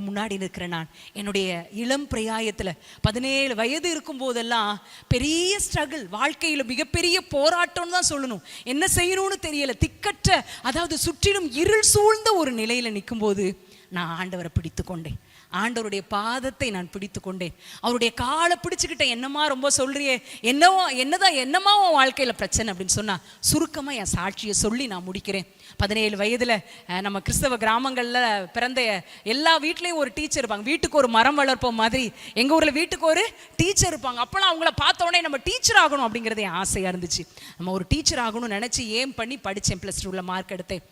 முன்னாடி இருக்கிற நான். என்னுடைய இளம் பிரயாயத்தில் பதினேழு வயது இருக்கும் போதெல்லாம் பெரிய ஸ்ட்ரகிள் வாழ்க்கையில் மிகப்பெரிய போராட்டம்னு தான் சொல்லணும். என்ன செய்யணும்னு தெரியல. திக்கற்ற அதாவது சுற்றிலும் இருள் சூழ்ந்த ஒரு நிலையில் நிற்கும்போது நான் ஆண்டவரை பிடித்து கொண்டேன் ஆண்டவருடைய பாதத்தை நான் பிடித்து கொண்டேன் அவருடைய காலை பிடிச்சுக்கிட்ட என்னமா ரொம்ப சொல்றியே? என்னவோ என்னதான் என்னமா உன் வாழ்க்கையில் பிரச்சனை அப்படின்னு சொன்னா சுருக்கமாக என் சாட்சியை சொல்லி நான் முடிக்கிறேன். பதினேழு வயதில் நம்ம கிறிஸ்தவ கிராமங்களில் பிறந்த எல்லா வீட்லேயும் ஒரு டீச்சர் இருப்பாங்க. வீட்டுக்கு ஒரு மரம் வளர்ப்போம் மாதிரி. எங்கள் ஊரில் வீட்டுக்கு ஒரு டீச்சர் இருப்பாங்க. அப்போலாம் அவங்கள பார்த்தோடனே நம்ம டீச்சர் ஆகணும் அப்படிங்கிறது என் இருந்துச்சு. நம்ம ஒரு டீச்சர் ஆகணும்னு நினச்சி ஏம் பண்ணி படித்தேன் ப்ளஸ் டூவில் மார்க் எடுத்தேன்.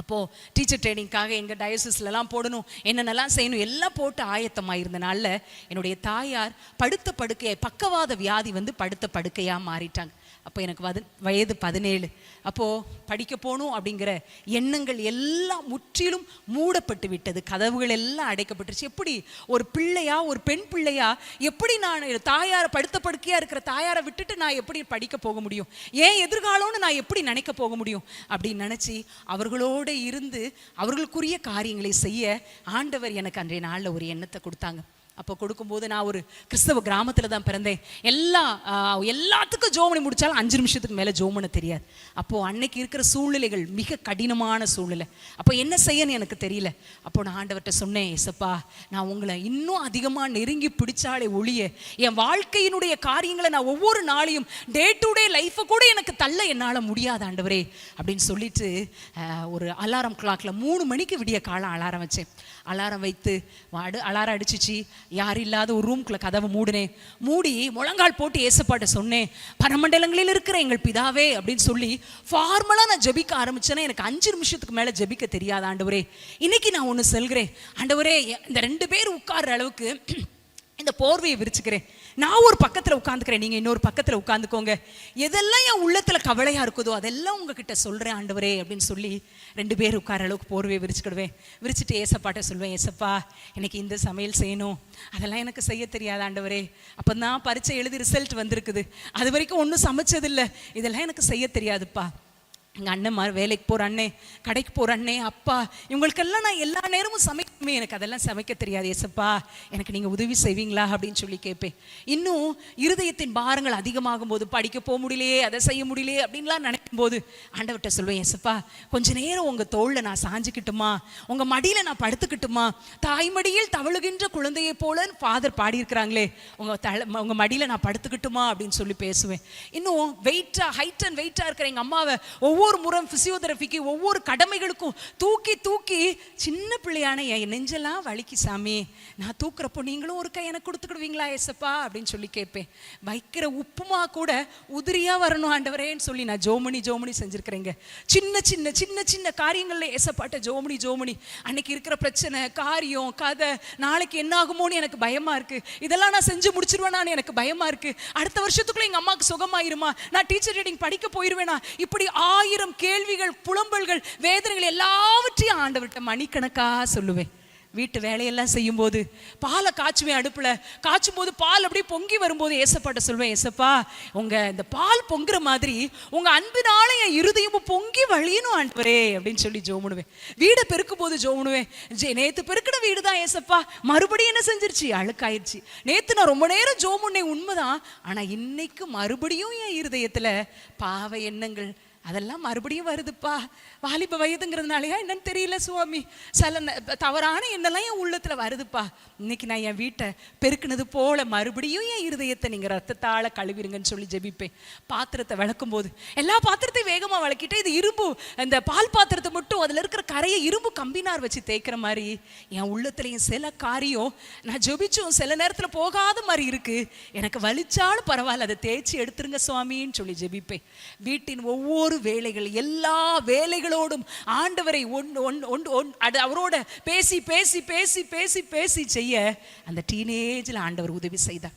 அப்போது டீச்சர் ட்ரைனிங்காக எங்கள் டயசிஸ்லலாம் போடணும் என்னென்னலாம் செய்யணும் எல்லாம் போட்டு ஆயத்தமாக இருந்தனால என்னுடைய தாயார் படுத்த படுக்கையை பக்கவாத வியாதி வந்து படுத்த படுக்கையாக மாறிட்டாங்க. அப்போ எனக்கு வது வயது பதினேழு. அப்போது படிக்க போகணும் அப்படிங்கிற எண்ணங்கள் எல்லாம் முற்றிலும் மூடப்பட்டு விட்டது. கதவுகள் எல்லாம் அடைக்கப்பட்டுருச்சு. எப்படி ஒரு பிள்ளையா ஒரு பெண் பிள்ளையா எப்படி நான் தாயாரை படுத்த படுக்கையாக இருக்கிற தாயாரை விட்டுட்டு நான் எப்படி படிக்க போக முடியும்? ஏன் எதிர்காலம்னு நான் எப்படி நினைக்க போக முடியும்? அப்படின்னு நினச்சி அவர்களோடு இருந்து அவர்களுக்குரிய காரியங்களை செய்ய ஆண்டவர் எனக்கு அன்றைய நாளில் ஒரு எண்ணத்தை கொடுத்தாங்க. அப்போ கொடுக்கும்போது நான் ஒரு கிறிஸ்தவ கிராமத்தில் தான் பிறந்தேன். எல்லா எல்லாத்துக்கும் ஜோமனி முடிச்சாலும் அஞ்சு நிமிஷத்துக்கு மேலே ஜோமனை தெரியாது. அப்போது அன்னைக்கு இருக்கிற சூழ்நிலைகள் மிக கடினமான சூழ்நிலை. அப்போ என்ன செய்யன்னு எனக்கு தெரியல. அப்போ நான் ஆண்டவர்கிட்ட சொன்னேன் எசப்பா நான் உங்களை இன்னும் அதிகமாக நெருங்கி பிடிச்சாலே ஒழிய என் வாழ்க்கையினுடைய காரியங்களை நான் ஒவ்வொரு நாளையும் டே டு டே லைஃப்பை கூட எனக்கு தள்ள என்னால் முடியாது ஆண்டவரே அப்படின்னு சொல்லிட்டு ஒரு அலாரம் கிளாக்ல மூணு மணிக்கு விடிய காலம் அலாரம் வச்சேன். அலாரம் வைத்து வாடு அலாரம் அடிச்சிச்சு. யாரும் இல்லாத ஒரு ரூம்குள்ள கதவை மூடினேன் மூடி முழங்கால் போட்டு ஏசப்பாட்ட சொன்னேன் பரமண்டலங்களில் இருக்கிற எங்கள் பிதாவே அப்படின்னு சொல்லி ஃபார்மலாக நான் ஜெபிக்க ஆரம்பிச்சேன்னா எனக்கு அஞ்சு நிமிஷத்துக்கு மேலே ஜபிக்க தெரியாது ஆண்டவரே. இன்னைக்கு நான் ஒன்று செல்கிறேன். ஆண்டவரே இந்த ரெண்டு பேர் உட்கார்ற அளவுக்கு இந்த போர்வையை விரிச்சுக்கிறேன். நான் ஒரு பக்கத்தில் உட்காந்துக்கிறேன் நீங்கள் இன்னொரு பக்கத்தில் உட்காந்துக்கோங்க எதெல்லாம் என் உள்ளத்தில் கவலையாக இருக்குதோ அதெல்லாம் உங்ககிட்ட சொல்கிறேன் ஆண்டவரே அப்படின்னு சொல்லி ரெண்டு பேர் உட்கார அளவுக்கு போர்வையை விரிச்சுக்கிடுவேன். விரிச்சிட்டு ஏசப்பாட்ட சொல்லுவேன் ஏசப்பா எனக்கு இந்த சமையல் செய்யணும். அதெல்லாம் எனக்கு செய்ய தெரியாது ஆண்டவரே. அப்போ தான் பரீட்சை எழுதி ரிசல்ட் வந்திருக்குது. அது வரைக்கும் ஒன்றும் சமைச்சதில்லை. இதெல்லாம் எனக்கு செய்ய தெரியாதுப்பா. எங்கள் அண்ணன் மாதிரி வேலைக்கு போகிற அண்ணே கடைக்கு போகிற அண்ணே அப்பா இவங்களுக்கெல்லாம் நான் எல்லா நேரமும் சமைக்கணுமே எனக்கு அதெல்லாம் சமைக்க தெரியாது ஏசப்பா. எனக்கு நீங்கள் உதவி செய்வீங்களா அப்படின்னு சொல்லி கேட்பேன். இன்னும் இருதயத்தின் பாரங்கள் அதிகமாகும் போது படிக்க போக முடியலையே அதை செய்ய முடியலையே அப்படின்லாம் நினைக்கும் போது ஆண்டவர்கிட்ட சொல்லுவேன் ஏசப்பா கொஞ்ச நேரம் உங்கள் தோளில் நான் சாஞ்சிக்கிட்டுமா உங்கள் மடியில் நான் படுத்துக்கிட்டுமா தாய்மடியில் தவழுகின்ற குழந்தையை போலன்னு ஃபாதர் பாடியிருக்கிறாங்களே உங்கள் தலை உங்கள் மடியில் நான் படுத்துக்கிட்டுமா அப்படின்னு சொல்லி பேசுவேன். இன்னும் வெயிட்டாக ஹைட் அண்ட் வெயிட்டாக இருக்கிற எங்கள் அம்மாவை ஒவ்வொரு முறை ஃபிசியோதெரபிக்கு ஒவ்வொரு கடமைகளுக்கும் தூக்கி தூக்கி சின்ன பிள்ளையான என் நெஞ்செல்லாம் வலிக்கு சாமி. நான் தூக்குறப்போ நீங்களும் ஒரு கை எனக்கு கொடுத்துக்கிடுவீங்களா ஏசப்பா? அப்படின்னு சொல்லி கேட்பேன். வைக்கிற உப்புமா கூட உதிரியாக வரணும் ஆண்டவரேன்னு சொல்லி நான் ஜோமணி ஜோமணி செஞ்சுருக்கிறேங்க. சின்ன சின்ன சின்ன சின்ன காரியங்களில் ஏசப்பாட்ட ஜோமணி ஜோமணி. அன்னைக்கு இருக்கிற பிரச்சனை காரியம் கதை நாளைக்கு என்ன ஆகுமோன்னு எனக்கு பயமா இருக்கு. இதெல்லாம் நான் செஞ்சு முடிச்சிருவேனான்னு எனக்கு பயமா இருக்கு. அடுத்த வருஷத்துக்குள்ள எங்க அம்மாவுக்கு சுகமாயிருமா? நான் டீச்சர் ரீடிங் படிக்க போயிருவேனா? இப்படி ஆயிரம் கேள்விகள் புலம்பல்கள் வேதனைகள் எல்லாவற்றையும் ஆண்டவர்கிட்ட மணிக்கணக்கா சொல்லுவேன். வீட்டு வேலையெல்லாம் செய்யும்போது பாலை காய்ச்சுவேன் அடுப்பில். காய்ச்சும் போது பால் அப்படியே பொங்கி வரும்போது ஏசப்பாட்ட சொல்வேன் ஏசப்பா உங்கள் இந்த பால் பொங்குற மாதிரி உங்கள் அன்பினால என் இருதயமும் பொங்கி வழியணும் ஆண்டவரே அப்படின்னு சொல்லி ஜோமுடுவேன் வீடை பெருக்கும் போது ஜோமுனுவேன் ஜே நேற்று பெருக்கின வீடு தான் ஏசப்பா மறுபடியும் என்ன செஞ்சிருச்சு? அழுக்காயிருச்சு. நேற்று நான் ரொம்ப நேரம் ஜோமுன்னே உண்மைதான் ஆனால் இன்னைக்கு மறுபடியும் என் இருதயத்தில் பாவ எண்ணங்கள் அதெல்லாம் மறுபடியும் வருதுப்பா. வாலிப வயதுங்கிறதுனாலயா என்னன்னு தெரியல சுவாமி. சில தவறான எண்ணெல்லாம் என் உள்ளத்தில் வருதுப்பா. இன்னைக்கு நான் என் வீட்டை பெருக்குனது போல மறுபடியும் என் இருதயத்தை நீங்கள் ரத்தத்தால் கழுவிடுங்கன்னு சொல்லி ஜெபிப்பேன். பாத்திரத்தை விளக்கும் போது எல்லா பாத்திரத்தையும் வேகமாக விளக்கிட்டு இது இரும்பு இந்த பால் பாத்திரத்தை மட்டும் அதில் இருக்கிற கரையை இரும்பு கம்பினார் வச்சு தேய்க்கிற மாதிரி என் உள்ளத்துலையும் சில காரியம் நான் ஜெபிச்சும் சில நேரத்தில் போகாத மாதிரி இருக்கு. எனக்கு வலிச்சாலும் பரவாயில்ல அதை தேய்ச்சி எடுத்துருங்க சுவாமின்னு சொல்லி ஜெபிப்பேன். வீட்டின் ஒவ்வொரு வேலைகள் எல்லா வேலைகளோடும் ஆண்டவரை ஒன்று ஒன் ஒன்று ஒன் அது அவரோட பேசி பேசி பேசி பேசி பேசி செய்ய அந்த டீனேஜில் ஆண்டவர் உதவி செய்தார்.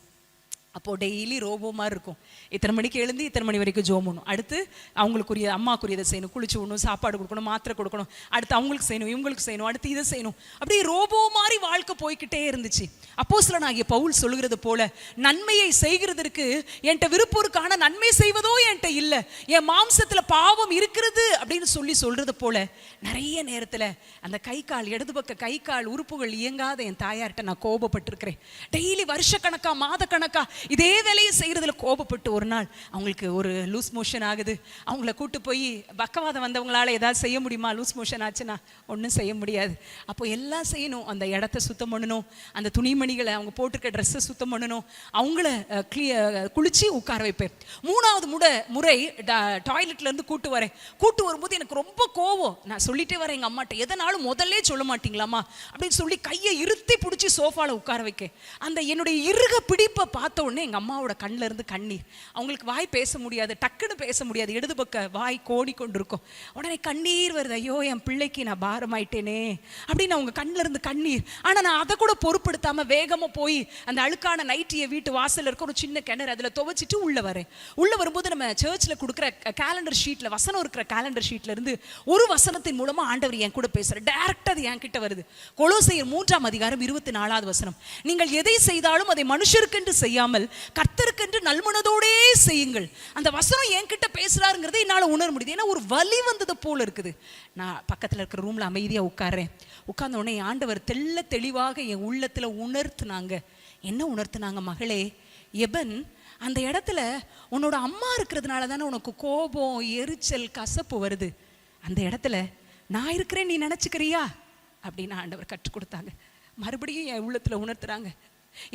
அப்போது டெய்லி ரோபோ மாதிரி இருக்கும். இத்தனை மணிக்கு எழுந்து இத்தனை மணி வரைக்கும் ஜோம் பண்ணணும் அடுத்து அவங்களுக்குரிய அம்மாக்குரியதை செய்யணும். குளிச்சு விடணும் சாப்பாடு கொடுக்கணும் மாத்திரை கொடுக்கணும். அடுத்து அவங்களுக்கு செய்யணும் இவங்களுக்கு செய்யணும் அடுத்து இதை செய்யணும். அப்படியே ரோபோ மாதிரி வாழ்க்கை போய்க்கிட்டே இருந்துச்சு. அப்போ சில நாகிய பவுல் சொல்லுகிறது போல நன்மையை செய்கிறதற்கு என்கிட்ட விருப்பம் நன்மை செய்வதோ என்கிட்ட இல்லை. என் மாம்சத்தில் பாவம் இருக்கிறது அப்படின்னு சொல்லி சொல்கிறது போல நிறைய நேரத்தில் அந்த கை கால் இடது பக்க கை கால் உறுப்புகள் இயங்காத என் தாயார்கிட்ட நான் கோபப்பட்டிருக்கிறேன். டெய்லி வருஷக்கணக்கா மாதக்கணக்கா இதே வேலையை செய்யறதுல கோபப்பட்டு ஒரு நாள் அவங்களுக்கு ஒரு லூஸ் மோஷன் ஆகுது. அவங்கள கூட்டு போய் பக்கவாதம் வந்தவங்களால ஏதாவது செய்ய முடியுமா? லூஸ் மோஷன் ஆச்சுன்னா ஒன்றும் செய்ய முடியாது. அப்போ எல்லாம் செய்யணும். அந்த இடத்த சுத்தம் பண்ணணும். அந்த துணிமணிகளை அவங்க போட்டிருக்க ட்ரெஸ்ஸை சுத்தம் பண்ணணும். அவங்கள கிளிய குளிச்சு உட்கார வைப்பேன். மூணாவது முட முறை டாய்லெட்ல இருந்து கூட்டு வரேன். கூட்டு வரும்போது எனக்கு ரொம்ப கோவம். நான் சொல்லிட்டே வரேன் எங்கள் அம்மாட்ட எதனாலும் முதல்ல சொல்ல மாட்டீங்களாம்மா? அப்படின்னு சொல்லி கையை இருத்தி பிடிச்சி சோஃபாவில் உட்கார வைக்க அந்த என்னுடைய இறுக பிடிப்பை பார்த்த உடனே எங்க அம்மாவோட கண்ணில் இருந்து கண்ணீர். அவங்களுக்கு வாய் பேச முடியாது டக்குன்னு பேச முடியாது. இடது பக்க வாய் கோடி கொண்டிருக்கும். உடனே கண்ணீர் வருது ஐயோ என் பிள்ளைக்கு நான் பாரமாயிட்டேனே அப்படின்னு அவங்க கண்ணுல இருந்து கண்ணீர். ஆனா நான் அதை கூட பொருட்படுத்தாமல் வேகமா போய் அந்த அழுக்கான நைட்டியை வீட்டு வாசல்ல இருக்க ஒரு சின்ன கிணறு அதுல துவைச்சிட்டு உள்ள வரேன். உள்ள வரும்போது நம்ம சர்ச்ல கொடுக்குற கேலண்டர் ஷீட்ல வசனம் இருக்கிற கேலண்டர் ஷீட்ல இருந்து ஒரு வசனத்தின் மூலமா ஆண்டவர் என் கூட பேசுகிற டேரக்டாக அது என் கிட்ட வருது. கொலோசையர் மூன்றாம் அதிகாரம் இருபத்தி நாலாவது வசனம். நீங்கள் எதை செய்தாலும் அதை மனுஷருக்கென்று செய்யாமல் கர்த்தருக்கென்று நல்மனதோடே செய்யுங்கள். அந்த வசனம் என்கிட்ட பேசுறாருங்கிறதை என்னால உணர முடியுது. ஏன்னா ஒரு வலி வந்தது போல இருக்குது. நான் பக்கத்துல இருக்கிற ரூம்ல அமைதியா உட்காரேன் உட்கார்ந்த உடனே ஆண்டவர் தெள்ள தெளிவாக என் உள்ளத்துல உணர்த்துனாங்க. என்ன உணர்த்துனாங்க மகளே? எபன் அந்த இடத்துல உன்னோட அம்மா இருக்கிறதுனால தானே உனக்கு கோபம் எரிச்சல் கசப்பு வருது. அந்த இடத்துல நான் இருக்கிறேன் நீ நினச்சிக்கிறியா? அப்படின்னு ஆண்டவர் கற்றுக் கொடுத்தாங்க. மறுபடியும் என் உள்ளத்துல உணர்த்துறாங்க.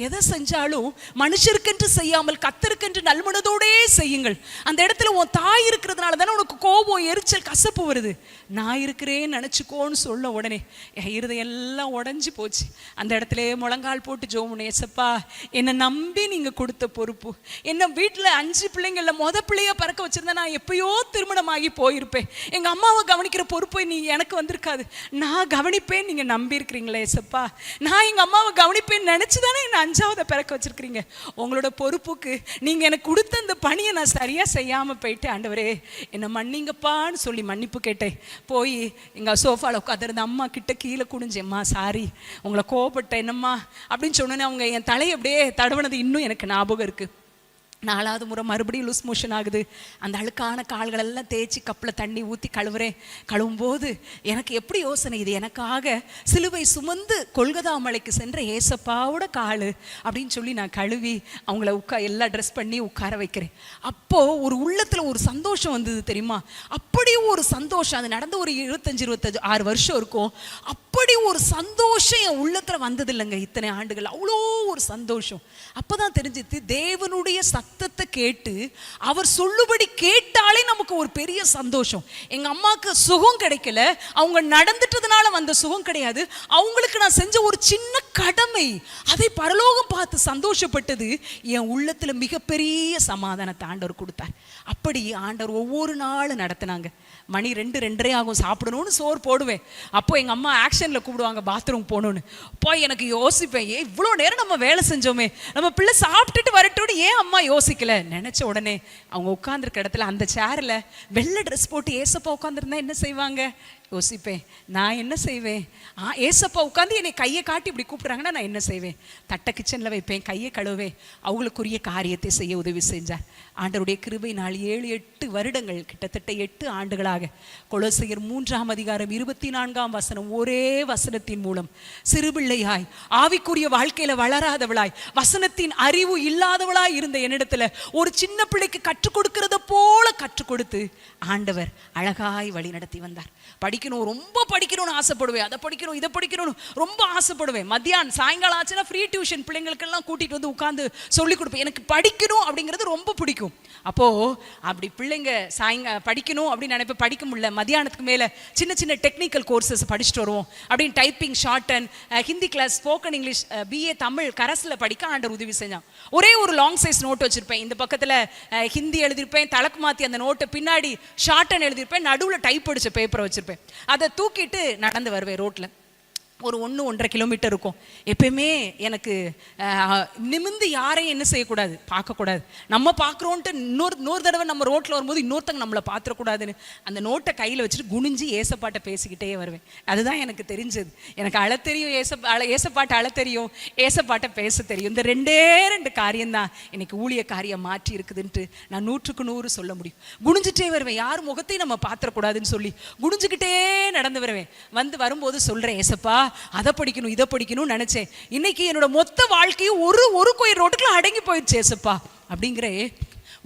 எதை செஞ்சாலும் மனுஷருக்கென்று செய்யாமல் கத்தருக்கென்று நல்மனதோடே செய்யுங்கள். அந்த இடத்துல உன் தாய் இருக்கிறதுனால தானே உனக்கு கோபம் எரிச்சல் கசப்பு வருது. நான் இருக்கிறேன்னு நினச்சிக்கோன்னு சொல்ல உடனே என் இருதயம் எல்லாம் உடஞ்சி போச்சு. அந்த இடத்துல முழங்கால் போட்டு ஜோமுனே எசப்பா என்னை நம்பி நீங்கள் கொடுத்த பொறுப்பு. என்ன வீட்டில் அஞ்சு பிள்ளைங்களில் மொத பிள்ளையாக பறக்க வச்சிருந்தா நான் எப்பயோ திருமணமாகி போயிருப்பேன். எங்கள் அம்மாவை கவனிக்கிற பொறுப்பு நீ எனக்கு வந்திருக்காது. நான் கவனிப்பேன் நீங்கள் நம்பியிருக்கிறீங்களே எசப்பா நான் எங்கள் அம்மாவை கவனிப்பேன்னு நினச்சி தானே என்ன அஞ்சாவது பிறக்க வச்சிருக்கிறீங்க? உங்களோட பொறுப்புக்கு நீங்க எனக்கு கொடுத்த அந்த பணியை நான் சரியா செய்யாம போயிட்டு ஆண்டவரே. என்னை மன்னிங்கப்பான்னு சொல்லி மன்னிப்பு கேட்டேன். போய் எங்க சோஃபால உட்காந்துருந்த அம்மா கிட்ட கீழே குடிஞ்சேம்மா சாரி உங்களை கோவப்பட்டேன் என்னம்மா? அப்படின்னு சொன்னோன்னே அவங்க என் தலையை அப்படியே தடவுனது இன்னும் எனக்கு ஞாபகம் இருக்கு. நாலாவது முறை மறுபடியும் லூஸ் மோஷன் ஆகுது. அந்த அழுக்கான கால்கள் எல்லாம் தேய்ச்சி கப்பில் தண்ணி ஊற்றி கழுவுறேன். கழுவும் போது எனக்கு எப்படி யோசனை இது? எனக்காக சிலுவை சுமந்து கொள்கதா மலைக்கு சென்ற ஏசப்பாவோட கால் அப்படின்னு சொல்லி நான் கழுவி அவங்கள உட்கா எல்லாம் ட்ரெஸ் பண்ணி உட்கார வைக்கிறேன். அப்போது ஒரு உள்ளத்தில் ஒரு சந்தோஷம் வந்தது தெரியுமா? அப்படியும் ஒரு சந்தோஷம். அது நடந்து ஒரு இருபத்தஞ்சு இருபத்தஞ்சு ஆறு வருஷம் இருக்கும். அப்படி ஒரு சந்தோஷம் என் உள்ளத்தில் வந்தது இல்லைங்க இத்தனை ஆண்டுகள். அவ்வளோ ஒரு சந்தோஷம். அப்பதான் தெரிஞ்சுது தேவனுடைய சத்தத்தை கேட்டு அவர் சொல்லுபடி கேட்டாலே நமக்கு ஒரு பெரிய சந்தோஷம். எங்க அம்மாவுக்கு சுகம் கிடைக்கல. அவங்க நடந்துட்டதுனால வந்த சுகம் கிடையாது. அவங்களுக்கு நான் செஞ்ச ஒரு சின்ன கடமை அதை பரலோகம் பார்த்து சந்தோஷப்பட்டது என் உள்ளத்துல மிகப்பெரிய சமாதானத்தை ஆண்டவர் கொடுத்தார். அப்படி ஆண்டவர் ஒவ்வொரு நாளும் நடத்தினாங்க. மணி ரெண்டு ரெண்டரை ஆகும். சாப்பிடணும்னு சோறு போடுவேன். அப்போ எங்க அம்மா ஆக்ஷன்ல கூப்பிடுவாங்க பாத்ரூம் போகணுன்னு போய் எனக்கு யோசிப்பேன் ஏன் இவ்வளோ நேரம் நம்ம வேலை செஞ்சோமே. நம்ம பிள்ளை சாப்பிட்டுட்டு வரட்டோன்னு ஏன் அம்மா யோசிக்கல. நினைச்ச உடனே அவங்க உட்காந்துருக்க இடத்துல அந்த சேர்ல வெள்ளை ட்ரெஸ் போட்டு ஏசப்பா உட்காந்துருந்தா என்ன செய்வாங்க? யோசிப்பேன். நான் என்ன செய்வேன்? ஆ ஏசப்பா உட்காந்து என்னை கையை காட்டி இப்படி கூப்பிட்றாங்கன்னா நான் என்ன செய்வேன்? தட்டை கிச்சனில் வைப்பேன் கையை கழுவேன் அவங்களுக்குரிய காரியத்தை செய்ய உதவி செஞ்சார். ஆண்டருடைய கிருபை நாள் ஏழு எட்டு வருடங்கள் கிட்டத்தட்ட எட்டு ஆண்டுகளாக. கொலோசையர் மூன்றாம் அதிகாரம் இருபத்தி நான்காம் வசனம் ஒரே வசனத்தின் மூலம் சிறுபிள்ளையாய் ஆவிக்குரிய வாழ்க்கையில் வளராதவளாய் வசனத்தின் அறிவு இல்லாதவளாய் இருந்த என்னிடத்துல ஒரு சின்ன பிள்ளைக்கு கற்றுக் கொடுக்கிறத போல கற்றுக் கொடுத்து ஆண்டவர் அழகாய் வழி நடத்தி வந்தார். படிக்க படிக்கணும் ரொம்ப படிக்கணும்னு ஆசைப்படுவேன். அதை படிக்கணும் இதை படிக்கணும்னு ரொம்ப ஆசைப்படுவேன். மத்தியானம் சாயங்காலம் ஆச்சுன்னா ஃப்ரீ டியூஷன் பிள்ளைங்களுக்கெல்லாம் கூட்டிட்டு வந்து உட்காந்து சொல்லி கொடுப்பேன். எனக்கு படிக்கணும் அப்படிங்கிறது ரொம்ப பிடிக்கும். அப்போ அப்படி பிள்ளைங்க சாயங்க படிக்கணும் அப்படின்னு நினைப்பேன். படிக்க முடியல. மத்தியானத்துக்கு மேலே சின்ன சின்ன டெக்னிக்கல் கோர்சஸ் படிச்சுட்டு வருவோம். அப்படின்னு typing short and Hindi class spoken English B A Tamil கரஸில் படிக்க ஆண்டர் உதவி செஞ்சான். ஒரே ஒரு லாங் சைஸ் நோட் வச்சிருப்பேன். இந்த பக்கத்தில் ஹிந்தி எழுதியிருப்பேன். தலக்கு மாற்றி அந்த நோட்டை பின்னாடி ஷார்ட் அண்ட் எழுதியிருப்பேன். நடுவில் டைப் அடிச்ச பேப்பரை வச்சிருப்பேன். அதை தூக்கிட்டு நடந்து வருவேன் ரோட்டில் ஒரு ஒன்று ஒன்றரை கிலோமீட்டர் இருக்கும். எப்பயுமே எனக்கு நிமிந்து யாரையும் என்ன செய்யக்கூடாது? பார்க்கக்கூடாது. நம்ம பார்க்குறோன்ட்டு இன்னொரு இன்னொரு தடவை நம்ம ரோட்டில் வரும்போது இன்னொருத்தங்க நம்மளை பார்த்துடக்கூடாதுன்னு அந்த நோட்டை கையில் வச்சுட்டு குனிஞ்சு ஏசப்பாட்டை பேசிக்கிட்டே வருவேன். அதுதான் எனக்கு தெரிஞ்சது. எனக்கு அழ தெரியும் ஏச அழ ஏசப்பாட்டை அழ தெரியும் ஏசப்பாட்டை பேச தெரியும். இந்த ரெண்டே ரெண்டு காரியம்தான் இன்னைக்கு ஊழிய காரியம் மாற்றி இருக்குதுன்ட்டு நான் நூற்றுக்கு நூறு சொல்ல முடியும். குனிஞ்சிட்டே வருவேன். யார் முகத்தையும் நம்ம பார்த்துடக்கூடாதுன்னு சொல்லி குனிஞ்சுக்கிட்டே நடந்து வருவேன். வந்து வரும்போது சொல்கிறேன் ஏசப்பா அதை படிக்கணும் இதை படிக்கணும்னு நினச்சேன். இன்னைக்கு என்னோட மொத்த வாழ்க்கையும் ஒரு ஒரு கோயில் ரோட்டுக்குள்ள அடங்கி போயிடுச்சு ஏசப்பா. அப்படிங்கிற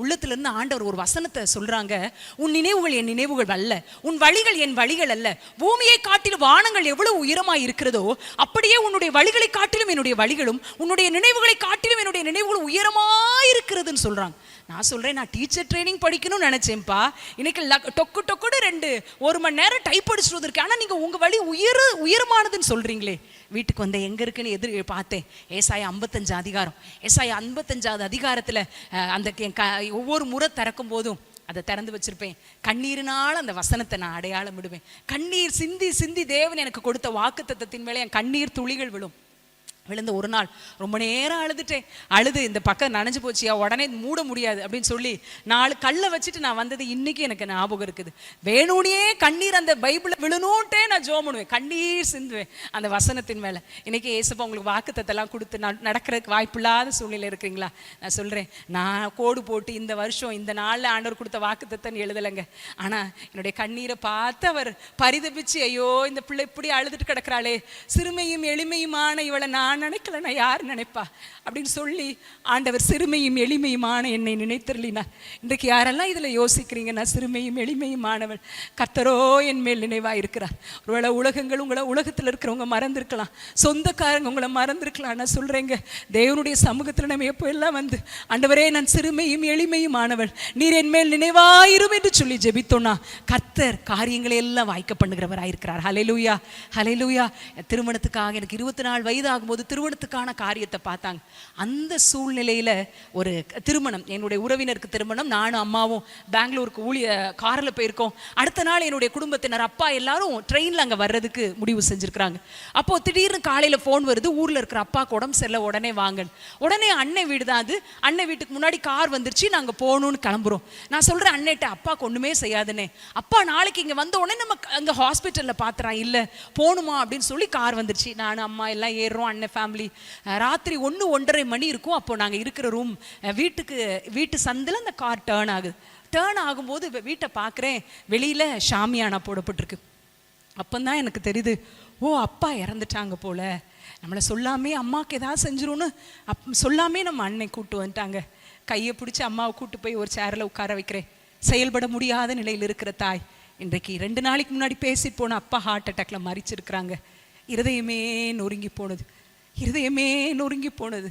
உள்ளத்துல இருந்து ஆண்டவர் ஒரு வசனத்தை சொல்றாங்க. உன் நினைவுகள் என் நினைவுகள் அல்ல. உன் வழிகள் என் வழிகள் அல்ல. பூமியை காட்டிலும் வானங்கள் எவ்வளவு உயரமாய் இருக்கிறதோ அப்படியே உன்னுடைய வழிகளை காட்டிலும் என்னுடைய வழிகளும் உன்னுடைய நினைவுகளை காட்டிலும் என்னுடைய நினைவுகளும் உயரமாய் இருக்கிறதுன்னு சொல்றாங்க. நான் சொல்கிறேன் நான் டீச்சர் ட்ரைனிங் படிக்கணும்னு நினைச்சேன்ப்பா. இன்னைக்கு லக்- டொக்கு டொக்குடு ரெண்டு ஒரு மணி நேரம் டைப் அடிச்சுட்டு வந்திருக்கேன் ஆனால் நீங்கள் உங்கள் வழி உயர உயரமானதுன்னு சொல்கிறீங்களே வீட்டுக்கு வந்த எங்கே இருக்குன்னு எதிர் பார்த்தேன். ஏசாய ஐம்பத்தஞ்சு அதிகாரம். ஏசாய ஐம்பத்தஞ்சாவது அதிகாரத்தில் அந்த கே- க- ஒவ்வொரு முறை திறக்கும் போதும் அதை திறந்து வச்சிருப்பேன். கண்ணீரினால் அந்த வசனத்தை நான் அடையாளம் விடுவேன் கண்ணீர் சிந்தி சிந்தி தேவன் எனக்கு கொடுத்த வாக்குத்தத்தத்தின் மேலே என் கண்ணீர் துளிகள் விழும். விழுந்து ஒரு நாள் ரொம்ப நேரம் அழுதுட்டேன். அழுது இந்த பக்கம் நனைஞ்சு போச்சியா உடனே மூட முடியாது அப்படின்னு சொல்லி நாலு கல்லை வச்சுட்டு நான் வந்தது இன்னைக்கு எனக்கு ஞாபகம் இருக்குது. வேணும்னே கண்ணீர் அந்த பைபிளை விழுணுன்ட்டே நான் ஜோம் பண்ணுவேன். கண்ணீர் சிந்துவேன் அந்த வசனத்தின் மேலே. இன்னைக்கு ஏசப்பா உங்களுக்கு வாக்குத்தத்தெல்லாம் கொடுத்து நான் நடக்கிறதுக்கு வாய்ப்பில்லாத சூழ்நிலை இருக்கிறீங்களா? நான் சொல்கிறேன் நான் கோடு போட்டு இந்த வருஷம் இந்த நாளில் ஆண்டவர் கொடுத்த வாக்குத்தத்தன்னு எழுதலைங்க. ஆனால் என்னுடைய கண்ணீரை பார்த்து அவர் பரிதபிச்சு ஐயோ இந்த பிள்ளை இப்படி அழுதுட்டு கிடக்குறாளே. சிறுமையும் எளிமையுமான இவளை நான் நான் நினைக்கல நான் யார் நினைப்பா? அப்படின்னு சொல்லி ஆண்டவர் சிறுமையும் எளிமையுமான என்னை நினைத்திரலினா இன்றைக்கு யாரெல்லாம் இதில் யோசிக்கிறீங்க நான் சிறுமையும் எளிமையுமானவள் கத்தரோ என் மேல் நினைவாக இருக்கிறார் ஒருவேளை உலகங்கள் உங்களை உலகத்தில் இருக்கிறவங்க மறந்துருக்கலாம். சொந்தக்காரங்க உங்களை மறந்துருக்கலாம். நான் சொல்கிறேங்க தேவனுடைய சமூகத்தில் நம்ம எப்போ எல்லாம் வந்து ஆண்டவரே நான் சிறுமையும் எளிமையுமானவள் நீர் என் மேல் நினைவாயிரும் என்று சொல்லி ஜெபித்தோன்னா கத்தர் காரியங்களை எல்லாம் வாய்க்க பண்ணுகிறவராக பண்ணுகிறவராயிருக்கிறார் ஹalleluya ஹalleluya திருமணத்துக்காக எனக்கு இருபத்தி நாலு வயதாகும்போது ஆகும்போது திருமணத்துக்கான காரியத்தை பார்த்தாங்க. அந்த சூழ்நிலையில ஒரு திருமணம். என்னுடைய உறவினருக்கு திருமணம். நானும் அம்மாவும் பெங்களூருக்கு ஊழிய காரில் போயிருக்கோம். அடுத்த நாள் என்னுடைய குடும்பத்தினர் அப்பா எல்லாரும் ட்ரெயினில் அங்கே வர்றதுக்கு முடிவு செஞ்சுருக்கிறாங்க. அப்போ திடீர்னு காலையில் ஃபோன் வருது. ஊரில் இருக்கிற அப்பா உடம்பு செல்ல உடனே வாங்க. உடனே அண்ணன் வீடு தான் அது. அண்ணன் வீட்டுக்கு முன்னாடி கார் வந்துருச்சு. நாங்கள் போகணும்னு கிளம்புறோம். நான் சொல்கிறேன் அண்ணேட்ட அப்பா ஒன்றுமே செய்யாதுன்னே. அப்பா நாளைக்கு இங்கே வந்த உடனே நம்ம அங்கே ஹாஸ்பிட்டலில் பார்த்துறான் இல்லை போகணுமா? அப்படின்னு சொல்லி கார் வந்துருச்சு. நான் அம்மா எல்லாம் ஏறுறோம். அண்ணன் ஃபேமிலி ராத்திரி ஒன்று ஒன்றரை மணி இருக்கும். அப்போ நாங்கள் இருக்கிற ரூம் வீட்டுக்கு வீட்டு சந்தில் அந்த கார் டேர்ன் ஆகுது. டேர்ன் ஆகும்போது வீட்டை பார்க்குறேன் வெளியில் ஷாமியானா போடப்பட்டிருக்கு. அப்பந்தான் எனக்கு தெரியுது ஓ அப்பா இறந்துட்டாங்க போல. நம்மளை சொல்லாமே அம்மாவுக்கு எதாவது செஞ்சிரும்னு அப் சொல்லாமே நம்ம அன்னை கூப்பிட்டு வந்துட்டாங்க. கையை பிடிச்சி அம்மாவை கூப்பிட்டு போய் ஒரு சேரில் உட்கார வைக்கிறேன். செயல்பட முடியாத நிலையில் இருக்கிற தாய். இன்றைக்கு ரெண்டு நாளைக்கு முன்னாடி பேசிட்டு போன அப்பா ஹார்ட் அட்டாக்ல மறிச்சிருக்கிறாங்க. இருதயமே நொறுங்கி போனது. இருதயமே நொறுங்கி போனது.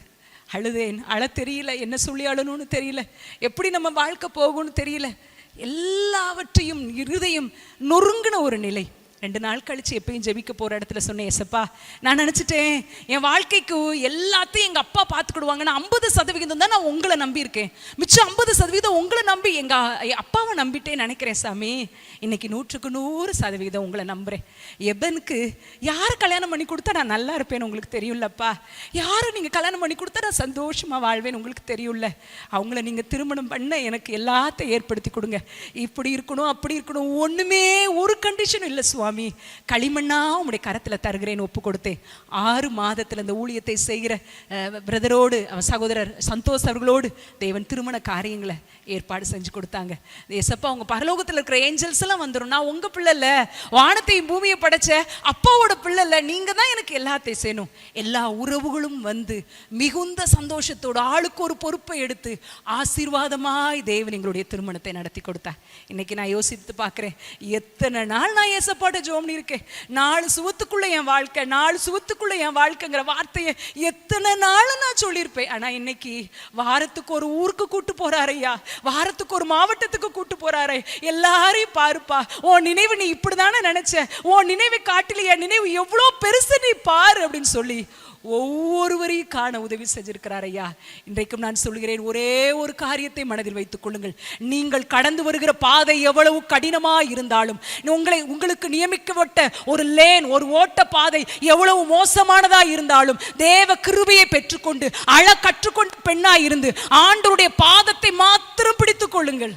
அழுதேன். அழ தெரியல என்ன சொல்லி அழணும்னு தெரியல. எப்படி நம்ம வாழ்க்கை போகும்னு தெரியல. எல்லாவற்றையும் இருதயம் நொறுங்கின ஒரு நிலை. ரெண்டு நாள் கழிச்சு எப்பயும் ஜெபிக்க போற இடத்துல சொன்னேன் எசப்பா நான் நினச்சிட்டேன் என் வாழ்க்கைக்கு எல்லாத்தையும் எங்க அப்பா பார்த்துக்கிடுவாங்க. நான் ஐம்பது சதவிகிதம் தான் நான் உங்களை நம்பியிருக்கேன். மிச்சம் ஐம்பது சதவீதம் உங்களை நம்பி எங்க அப்பாவை நம்பிட்டே நினைக்கிறேன் சாமி. இன்னைக்கு நூற்றுக்கு நூறு சதவீதம் உங்களை நம்புறேன். எபனுக்கு யார் கல்யாணம் பண்ணி கொடுத்தா நான் நல்லா இருப்பேன்னு உங்களுக்கு தெரியும்லப்பா. யாரை நீங்க கல்யாணம் பண்ணி கொடுத்தா நான் சந்தோஷமா வாழ்வேன்னு உங்களுக்கு தெரியும்ல. அவங்கள நீங்க திருமணம் பண்ண எனக்கு எல்லாத்தையும் ஏற்படுத்தி கொடுங்க. இப்படி இருக்கணும் அப்படி இருக்கணும். ஒண்ணுமே ஒரு கண்டிஷனும் இல்லை சுவாமி களிமண்ணா உங்களுடைய கரத்துல தருகிறேன்னு ஒப்பு கொடுத்தேன் ஆறு மாதத்துல இந்த ஊழியத்தை செய்கிற பிரதரோடு சகோதரர் சந்தோஷ் அவர்களோடு தேவன் திருமண காரியங்களை ஏற்பாடு செஞ்சு கொடுத்தாங்க. ஏசப்பா அவங்க பரலோகத்துல இருக்கிற ஏஞ்சல்ஸ் எல்லாம் வந்துடும் நான் உங்க பிள்ளை வானத்தையும் பூமியை படைச்ச அப்பாவோட பிள்ளை இல்ல. தான் எனக்கு எல்லாத்தையும் செய்யணும். எல்லா உறவுகளும் வந்து மிகுந்த சந்தோஷத்தோடு ஆளுக்கு ஒரு பொறுப்பை எடுத்து ஆசீர்வாதமாய் தேவன் எங்களுடைய திருமணத்தை நடத்தி கொடுத்தேன் இன்னைக்கு நான் யோசித்து பார்க்குறேன். எத்தனை நாள் நான் ஏசப்பாட்ட ஜோம்னி இருக்கேன் நாலு சுவத்துக்குள்ள என் வாழ்க்கை நாலு சுவத்துக்குள்ள என் வாழ்க்கைங்கிற வார்த்தையை எத்தனை நாள் நான் சொல்லியிருப்பேன். ஆனா இன்னைக்கு வாரத்துக்கு ஒரு ஊருக்கு கூட்டு போறாரு ஐயா. வாரத்துக்கு ஒரு மாவட்டத்துக்கு கூட்டு போறாரு. எல்லாரையும் பாருப்பா. உன் நினைவு நீ இப்படிதானே நினைச்ச? உன் நினைவு காட்டில நினைவு எவ்வளோ பெருசு நீ பாரு அப்படின்னு சொல்லி ஒவ்வொருவரையும் காண உதவி செஞ்சிருக்கிறார் ஐயா. இன்றைக்கும் நான் சொல்கிறேன் ஒரே ஒரு காரியத்தை மனதில் வைத்துக் கொள்ளுங்கள். நீங்கள் கடந்து வருகிற பாதை எவ்வளவு கடினமா இருந்தாலும் உங்களை உங்களுக்கு நியமிக்கப்பட்ட ஒரு லேன் ஒரு ஓட்ட பாதை எவ்வளவு மோசமானதா இருந்தாலும் தேவ கிருபையை பெற்றுக்கொண்டு அழ கற்றுக்கொண்டு பெண்ணாய் இருந்து ஆண்டருடைய பாதத்தை மாத்திரம் பிடித்துக் கொள்ளுங்கள்.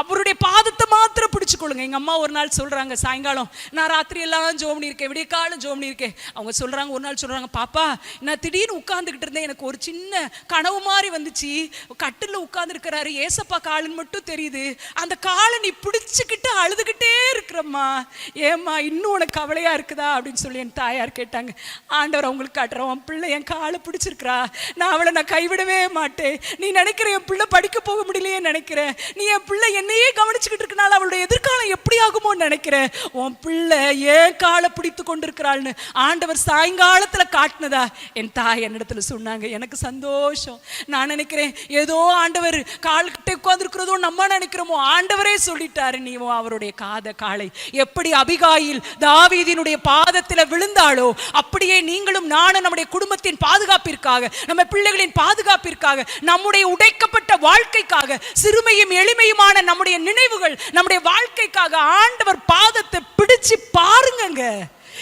அவருடைய பாதத்தை மாத்திரம் பிடிச்சு கொள்ளுங்க எங்க அம்மா ஒரு நாள் சொல்றாங்க சாயங்காலம் நான் ராத்திரி எல்லாம் ஜோம் இருக்கேன் விடிய காலம் ஜோம் இருக்கேன். அவங்க சொல்றாங்க ஒரு நாள் சொல்றாங்க பாப்பா நான் திடீர்னு உட்காந்துக்கிட்டு இருந்தேன் எனக்கு ஒரு சின்ன கனவு மாதிரி வந்துச்சு. கட்டில் உட்கார்ந்துருக்கிறாரு ஏசப்பா காலன் மட்டும் தெரியுது. அந்த காலை நீ பிடிச்சிக்கிட்டு அழுதுகிட்டே இருக்கிறம்மா. ஏம்மா இன்னும் உனக்கு கவலையா இருக்குதா? அப்படின்னு சொல்லி என் தாயார் கேட்டாங்க. ஆண்டவர் அவங்களுக்கு காட்டுறோம் உன் பிள்ளை என் காலை பிடிச்சிருக்கிறா. நான் அவளை நான் கைவிடவே மாட்டேன். நீ நினைக்கிற என் பிள்ளை படிக்க போக முடியலையே நினைக்கிறேன். நீ என் பிள்ளை என்னையே கவனிச்சுக்கிட்டு இருக்கனால அவளுடைய எதிர்காலம் எப்படி ஆகுமோன்னு நினைக்கிறேன். உன் பிள்ளை ஏன் காலை பிடித்து கொண்டிருக்கிறாள்னு ஆண்டவர் சாயங்காலத்துல காட்டினதா? என் தாய் என்னிடத்துல சொன்னாங்க எனக்கு சந்தோஷம். நான் நினைக்கிறேன் ஏதோ ஆண்டவர் கால் கிட்ட உட்காந்துருக்கிறதோ நம்ம நினைக்கிறோமோ ஆண்டவரே சொல்லிட்டாரு நீ அவருடைய காத காலை. எப்படி அபிகாயில் தாவீதினுடைய பாதத்தில் விழுந்தாளோ அப்படியே நீங்களும் நானும் நம்முடைய குடும்பத்தின் பாதுகாப்பிற்காக நம்ம பிள்ளைகளின் பாதுகாப்பிற்காக நம்முடைய உடைக்கப்பட்ட வாழ்க்கைக்காக சிறுமையும் எளிமையுமான நம்முடைய நினைவுகள் நம்முடைய வாழ்க்கைக்காக ஆண்டவர் பாதத்தை பிடிச்சு பாருங்கங்க.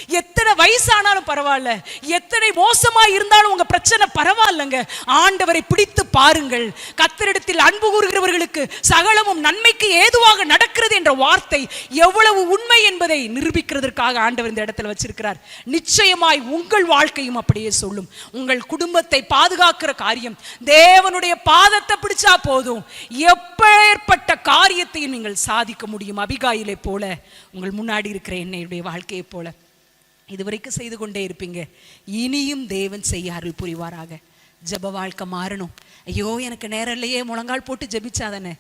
எத்தனை வயசானாலும் பரவாயில்ல. எத்தனை மோசமா இருந்தாலும் உங்க பிரச்சனை பரவாயில்லைங்க. ஆண்டவரை பிடித்து பாருங்கள். கத்தரிடத்தில் அன்பு கூறுகிறவர்களுக்கு சகலமும் நன்மைக்கு ஏதுவாக நடக்கிறது என்ற வார்த்தை எவ்வளவு உண்மை என்பதை நிரூபிக்கிறதற்காக ஆண்டவர் இந்த இடத்துல வச்சிருக்கிறார். நிச்சயமாய் உங்கள் வாழ்க்கையும் அப்படியே சொல்லும். உங்கள் குடும்பத்தை பாதுகாக்கிற காரியம். தேவனுடைய பாதத்தை பிடிச்சா போதும். எப்பேற்பட்ட காரியத்தையும் நீங்கள் சாதிக்க முடியும். அபிகாயிலை போல உங்கள் முன்னாடி இருக்கிற என்னுடைய வாழ்க்கையை போல. இதுவரைக்கும் செய்து கொண்டே இருப்பீங்க. இனியும் தேவன் செய்ய அருள் புரிவாராக. ஜப வாழ்க்கை மாறணும். ஐயோ எனக்கு நேரம் இல்லையே முழங்கால் போட்டு ஜெபிச்சாதானே.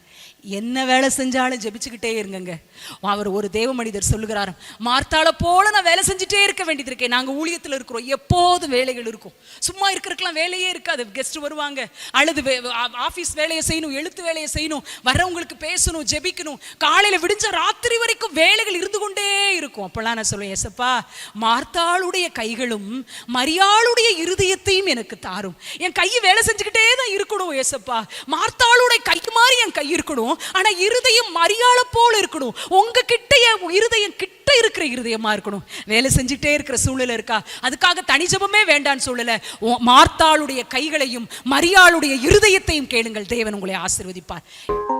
என்ன வேலை செஞ்சாலும் ஜெபிச்சுக்கிட்டே இருங்கங்க. அவர் ஒரு தேவ மனிதர் சொல்லுகிறாராம் மார்த்தாள போல நான் வேலை செஞ்சுட்டே இருக்க வேண்டியது இருக்கேன் நாங்கள் ஊழியத்தில் இருக்கிறோம். எப்போதும் வேலைகள் இருக்கும். சும்மா இருக்கிறக்கெல்லாம் வேலையே இருக்காது. கெஸ்ட் வருவாங்க. அழுது ஆஃபீஸ் வேலையை செய்யணும் எழுத்து வேலையை செய்யணும். வர்றவங்களுக்கு பேசணும் ஜெபிக்கணும். காலையில் விடிஞ்ச ராத்திரி வரைக்கும் வேலைகள் இருந்து கொண்டே இருக்கும். அப்பெல்லாம் நான் சொல்லுவேன் எசப்பா மார்த்தாளுடைய கைகளும் மரியாளுடைய இருதயத்தையும் எனக்கு தாரும். என் கை வேலை செஞ்சுக்கிட்டே தான் இருக்கணும் ஏசப்பா. மார்த்தாளுடைய கை மாதிரி என் கை இருக்கணும் ஆனா இருதயம் மரியாள போல இருக்கணும். உங்ககிட்ட என் இருதயம் கிட்ட இருக்கிற இருதயமா இருக்கணும். வேலை செஞ்சுட்டே இருக்கிற சூழ்நிலை இருக்கா? அதுக்காக தனி ஜெபமே வேண்டான்னு சொல்லல. மார்த்தாளுடைய கைகளையும் மரியாளுடைய இருதயத்தையும் கேளுங்கள். தேவன் உங்களை ஆசிர்வதிப்பார்.